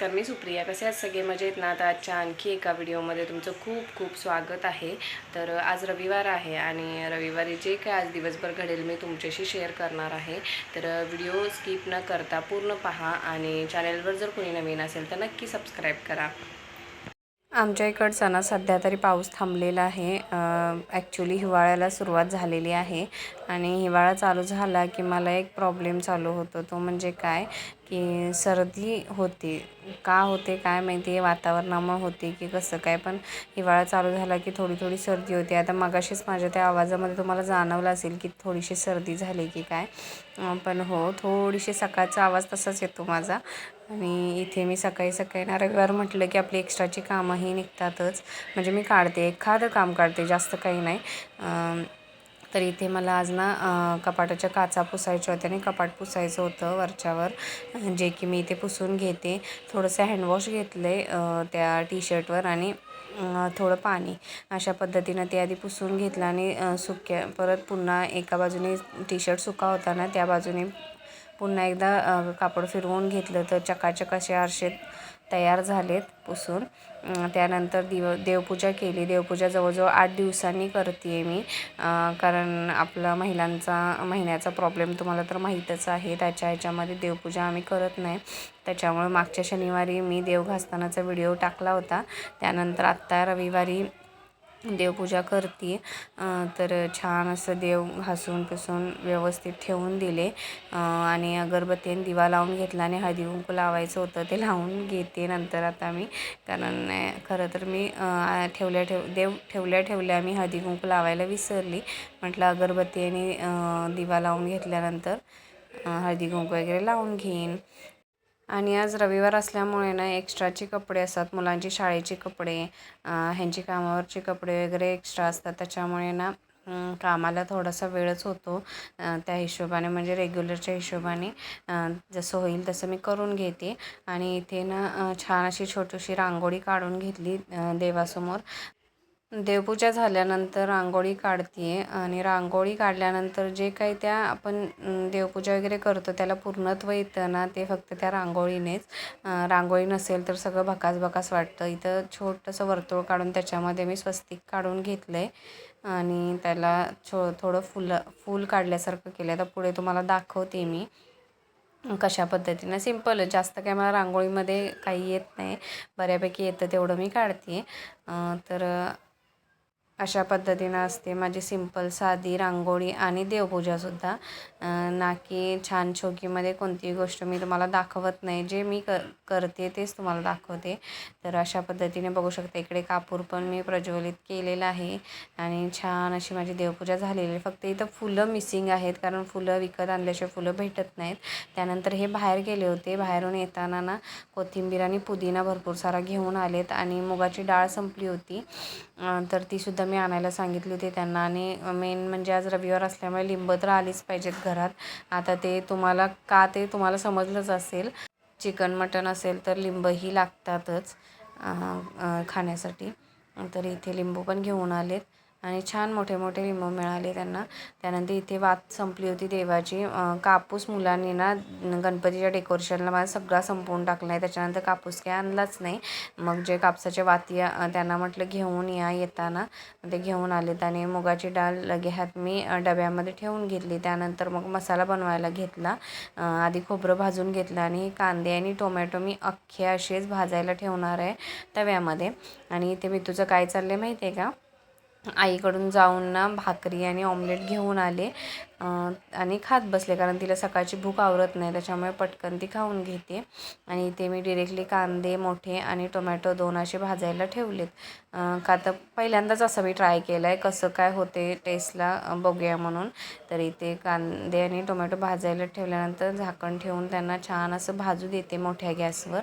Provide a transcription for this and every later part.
नमस्कार मी सुप्रिया. कसे आहात? सगळे मजेत ना? आता आजच्या आणखी एका व्हिडिओमध्ये तुमचं खूप खूप स्वागत आहे. तर आज रविवार आहे आणि रविवारी जे काय आज दिवसभर घडेल मी तुमच्याशी शेअर करणार आहे. तर व्हिडिओ स्किप न करता पूर्ण पहा आणि चॅनलवर जर कोणी नवीन असेल तर नक्की सबस्क्राईब करा. आमच्या इकडचा ना सध्या तरी पाऊस थांबलेला आहे. ॲक्च्युली हिवाळ्याला सुरुवात झालेली आहे. आणि हिवाळा चालू झाला की मला एक प्रॉब्लेम चालू होतो. तो म्हणजे काय? की सर्दी होते. का होते काय माहिती? आहे वातावरणामुळे होते की कसं काय? पण हिवाळा चालू झाला की थोडी थोडी सर्दी होते. आता मगाशीच माझ्या त्या आवाजामध्ये तुम्हाला जाणवलं असेल की थोडीशी सर्दी झाली की काय? पण हो थोडीशी सकाळचा आवाज तसाच येतो माझा. आणि इथे मी सकाळी सकाळी ना रविवार म्हटलं की आपली एक्स्ट्राची कामंही निघतातच. म्हणजे मी काढते. एखादं काम काढते जास्त काही नाही. तर इथे मला आज ना कपाटाच्या काचा पुसायच्या होत्या आणि कपाट पुसायचं होतं वरच्यावर. जे की मी इथे पुसून घेते. थोडंसं हँडवॉश घेतलं आहे त्या टी शर्टवर आणि थोडं पाणी. अशा पद्धतीनं ते आधी पुसून घेतलं आणि सुक्या परत पुन्हा एका बाजूने टी शर्ट सुका होता ना त्या बाजूने पुन्हा एकदा कापड फिरवून घेतलं तर चकाचक असे आरसे तयार झालेत पुसून. त्यानंतर दिव देवपूजा केली. देवपूजा जवळजवळ आठ दिवसांनी करते आहे मी कारण आपला महिलांचा महिन्याचा प्रॉब्लेम तुम्हाला तर माहीतच आहे. त्याच्या ह्याच्यामध्ये देवपूजा आम्ही करत नाही. त्याच्यामुळे मागच्या शनिवारी मी देव घासतानाचा व्हिडिओ टाकला होता. त्यानंतर आत्ता रविवारी देवपूजा करते. तर छान असं देव घासून पुसून व्यवस्थित ठेवून दिले. आणि अगरबत्तीने दिवा लावून घेतला आणि हळदी कुंकू लावायचं होतं ते लावून घेते नंतर आता मी. कारण खरं तर मी ठेवल्या ठेव देव ठेवल्या ठेवल्या मी हळदी कुंकू लावायला विसरली. म्हटलं अगरबत्ती आणि दिवा लावून घेतल्यानंतर हळदी कुंकू वगैरे लावून घेईन. आणि आज रविवार असल्यामुळे ना एक्स्ट्राचे कपडे असतात मुलांची शाळेचे कपडे ह्यांची कामावरचे कपडे वगैरे एक्स्ट्रा असतात. त्याच्यामुळे ना कामाला थोडासा वेळच होतो त्या हिशोबाने म्हणजे रेग्युलरच्या हिशोबाने जसं होईल तसं मी करून घेते. आणि इथे ना छान अशी छोटीशी रांगोळी काढून घेतली देवासमोर. देवपूजा झाल्यानंतर रांगोळी काढते आणि रांगोळी काढल्यानंतर जे काही त्या आपण देवपूजा वगैरे करतो त्याला पूर्णत्व येतं ना ते फक्त त्या रांगोळीनेच. रांगोळी नसेल तर सगळं भकास भकास वाटतं. इथं छोटंसं वर्तुळ काढून त्याच्यामध्ये मी स्वस्तिक काढून घेतलं आहे आणि त्याला छो थोडं फुलं फूल काढल्यासारखं केलं आहे तर पुढे तुम्हाला दाखवते मी कशा पद्धतीनं. सिंपल जास्त काय मला रांगोळीमध्ये काही येत नाही. बऱ्यापैकी येतं तेवढं मी काढते तर अशा पद्धतीनं असते. माझी सिंपल साधी रांगोळी आणि देवपूजासुद्धा ना की छान छोकीमध्ये कोणतीही गोष्ट मी तुम्हाला दाखवत नाही. जे मी क करते तेच तुम्हाला दाखवते. तर अशा पद्धतीने बघू शकता इकडे कापूर पण मी प्रज्वलित केलेला आहे. आणि छान अशी माझी देवपूजा झालेली आहे. फक्त इथं फुलं मिसिंग आहेत. कारण फुलं विकत आणल्याशिवाय फुलं भेटत नाहीत. त्यानंतर हे बाहेर गेले होते. बाहेरून येताना ना कोथिंबीर आणि पुदिना भरपूर सारा घेऊन आलेत. आणि मुगाची डाळ संपली होती. तर तीसुद्धा मी आणायला सांगितली होती त्यांना आणि मेन म्हणजे आज रविवार असल्यामुळे लिंब तर आलीच पाहिजेत घरात. आता ते तुम्हाला का ते तुम्हाला समजलंच असेल. चिकन मटन असेल तर लिंबही लागतातच खाण्यासाठी. तर इथे लिंबू पण घेऊन आलेत. आणि छान मोठे मोठे लिंबू मिळाले त्यांना. त्यानंतर इथे वात संपली होती देवाची. कापूस मुलांनी ना गणपतीच्या डेकोरेशनला माझा सगळा संपवून टाकला आहे. त्याच्यानंतर कापूस काही आणलाच नाही. मग जे कापसाच्या वाती त्यांना म्हटलं घेऊन या येताना. ते घेऊन आलेत आणि मुगाची डाळ लगे ह्यात मी डब्यामध्ये ठेवून घेतली. त्यानंतर मग मसाला बनवायला घेतला. आधी खोबरं भाजून घेतलं आणि कांदे आणि टोमॅटो मी अख्खे असेच भाजायला ठेवणार आहे तव्यामध्ये. आणि इथे मी तुझं काय चाललं आहे माहिती आहे का? आईकडून जाऊन ना भाकरी आणि ऑमलेट घेऊन आले. आणि खात बसले कारण तिला सकाळची भूक आवरत नाही त्याच्यामुळे पटकन ती खाऊन घेते. आणि इथे मी डिरेक्टली कांदे मोठे आणि टोमॅटो दोन असे भाजायला ठेवलेत. का तर पहिल्यांदाच असं मी ट्राय केलं आहे कसं काय होते टेस्टला बघूया म्हणून. तर इथे कांदे आणि टोमॅटो भाजायला ठेवल्यानंतर झाकण ठेवून त्यांना छान असं भाजू देते मोठ्या गॅसवर.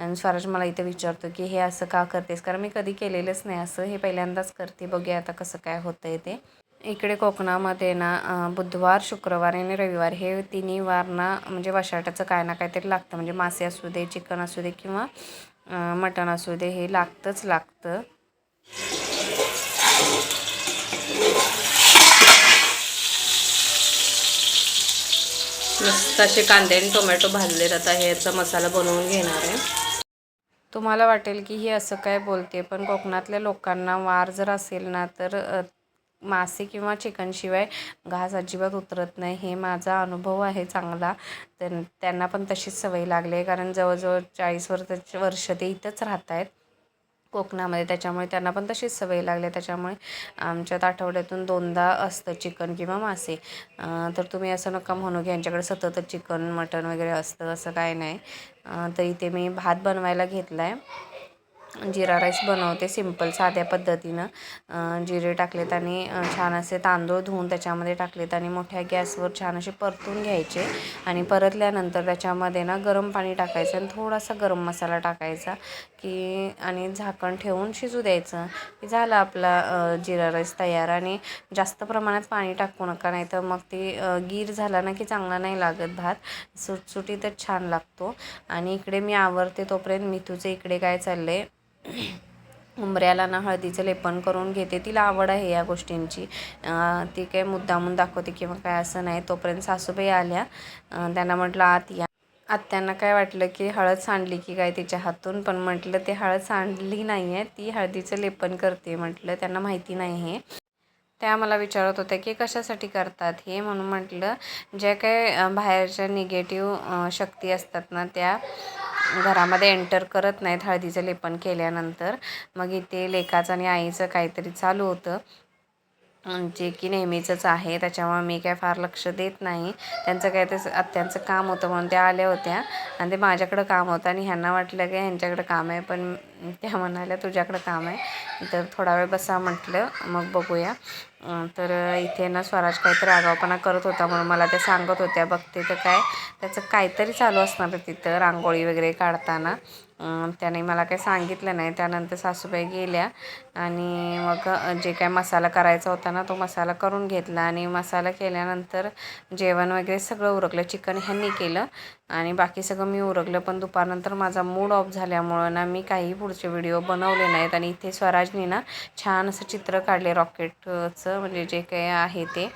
आणि स्वराज मला इथे विचारतो की हे असं का करतेस? कारण मी कधी केलेलंच नाही असं. हे पहिल्यांदाच करते. बघूया आता कसं काय होतं आहे ते. इकडे कोकणामध्ये ना बुधवार शुक्रवार आणि रविवार हे तिन्ही वार ना म्हणजे वशाटाचं काय ना काहीतरी लागतं. म्हणजे मासे असू दे चिकन असू दे किंवा मटण असू दे हे लागतंच लागतं. मस्त असे कांदे आणि टोमॅटो भाजलेत. आता ह्याचा मसाला बनवून घेणार आहे. तुम्हाला वाटेल की ही असं काय बोलते पण कोकणातल्या लोकांना वार जर असेल ना तर मासे किंवा चिकनशिवाय घास अजिबात उतरत नाही. हे माझा अनुभव आहे चांगला. तर त्यांना पण तशीच सवय लागली आहे कारण जवळजवळ चाळीस वर्ष वर्ष ते इथंच राहत आहेत कोकणामध्ये. त्याच्यामुळे त्यांना पण तशीच सवय लागली. आहे त्याच्यामुळे आमच्यात आठवड्यातून दोनदा असतं चिकन किंवा मासे. तर तुम्ही असं नका म्हणू की यांच्याकडे सततच चिकन मटण वगैरे असतं. असं काय नाही. तर इथे मी भात बनवायला घेतला आहे जिरा राईस बनवते सिंपल साध्या पद्धतीनं. जिरे टाकलेत आणि छान असे तांदूळ धुवून त्याच्यामध्ये टाकलेत आणि मोठ्या गॅसवर छान असे परतून घ्यायचे. आणि परतल्यानंतर त्याच्यामध्ये ना गरम पाणी टाकायचं आणि थोडासा गरम मसाला टाकायचा की आणि झाकण ठेवून शिजू द्यायचं की झालं आपला जिरा राईस तयार. आणि जास्त प्रमाणात पाणी टाकू नका नाही तर मग ते गीर झाला ना की चांगला नाही लागत भात. सुटसुटीतच छान लागतो. आणि इकडे मी आवरते तोपर्यंत मिथूचं इकडे काय चाललं आहे उंबऱ्याला ना हळदीचं लेपन करून घेते. तिला आवड आहे या गोष्टींची. ती काय मुद्दामून दाखवते किंवा काय असं नाही. तोपर्यंत सासूबाई आल्या. त्यांना म्हटलं आत या. आत्यांना काय वाटलं की हळद सांडली की काय तिच्या हातून? पण म्हटलं ते हळद सांडली नाही आहे. ती हळदीचं लेपन करते. म्हटलं त्यांना माहिती नाही हे त्या मला विचारत होत्या की कशासाठी करतात हे? म्हणून म्हटलं ज्या काय बाहेरच्या निगेटिव्ह शक्ती असतात ना त्या घरामध्ये एंटर करत नाहीत हळदीचं लेपन केल्यानंतर. मग इथे लेकाचं आणि आईचं काहीतरी चालू होतं. जे की नेहमीचंच आहे. त्याच्यामुळे मी काय फार लक्ष देत नाही. त्यांचं काय ते आत्यांचं काम होतं म्हणून त्या आल्या होत्या. आणि ते माझ्याकडं काम होतं आणि ह्यांना वाटलं की ह्यांच्याकडं काम आहे पण त्या म्हणाल्या तुझ्याकडं काम आहे. तर थोडा वेळ बसा म्हटलं. मग बघूया. तर इथे ना स्वराज काहीतरी आगावपणा करत होता म्हणून मला त्या सांगत होत्या बघते तर काय त्याचं काहीतरी चालू असणार तिथं रांगोळी वगैरे काढताना. त्याने मला काही सांगितलं नाही. त्यानंतर सासूबाई गेल्या आणि मग जे काय मसाला करायचा होता ना तो मसाला करून घेतला आणि मसाला केल्यानंतर जेवण वगैरे सगळं उरकलं. चिकन ह्यांनी केलं आणि बाकी सगळं मी उरकलं. पण दुपारनंतर माझा मूड ऑफ झाल्यामुळं ना मी काही पुढचे व्हिडिओ बनवले नाहीत आणि इथे स्वराजनी ना छान असं चित्र काढले रॉकेटचं म्हणजे जे काही आहे ते.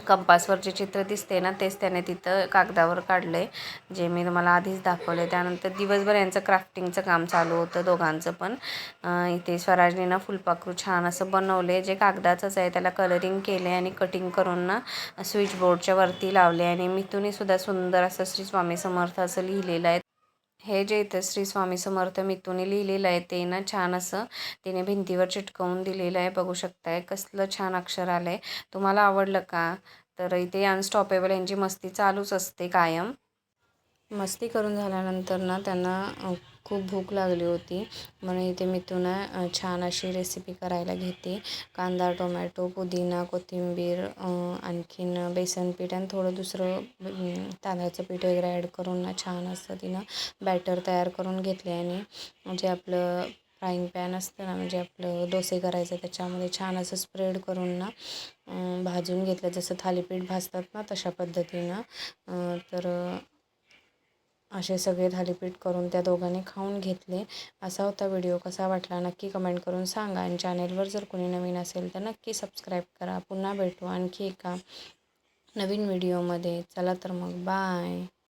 कंपासवर जे चित्र दिसते ना तेच त्याने तिथं कागदावर काढलं आहे जे मी तुम्हाला आधीच दाखवले त्यानंतर दिवसभर यांचं क्राफ्टिंगचं काम चालू होतं दोघांचं पण. इथे स्वराजने ना फुलपाखरू छान असं बनवले जे कागदाचंच आहे त्याला कलरिंग केले आणि कटिंग करून ना स्विच बोर्डच्या वरती लावले आणि मिथुनीसुद्धा सुंदर असं श्री स्वामी समर्थ असं लिहिलेलं आहे. हे जे इथं श्री स्वामी समर्थ मितूने लिहिलेलं आहे ते ना छान असं तिने भिंतीवर चिटकवून दिलेलं आहे. बघू शकताय कसलं छान अक्षर आलं आहे तुम्हाला आवडलं का? तर इथे अनस्टॉपेबल यांची मस्ती चालूच असते कायम. मस्ती करून झाल्यानंतर ना त्यांना खूप भूक लागली होती. म्हणून इथे मिथून तुला छान अशी रेसिपी करायला घेते. कांदा टोमॅटो पुदिना कोथिंबीर आणखीन बेसन पीठ आणि थोडं दुसरं तांदळाचं पीठ वगैरे ॲड करून ना छान असं तिनं बॅटर तयार करून घेतले आणि जे आपलं फ्राईंग पॅन असतं ना म्हणजे आपलं डोसे करायचं त्याच्यामध्ये छान असं स्प्रेड करून ना भाजून घेतलं. जसं थालीपीठ भाजतात ना तशा पद्धतीनं. तर असे सगळे थालीपीठ करून त्या दोघांनी खाऊन घेतले. असा होता व्हिडिओ. कसा वाटला नक्की कमेंट करून सांगा. आणि चॅनेलवर जर कोणी नवीन असेल तर नक्की सबस्क्राईब करा. पुन्हा भेटू आणखी एका नवीन व्हिडिओमध्ये. चला तर मग. बाय.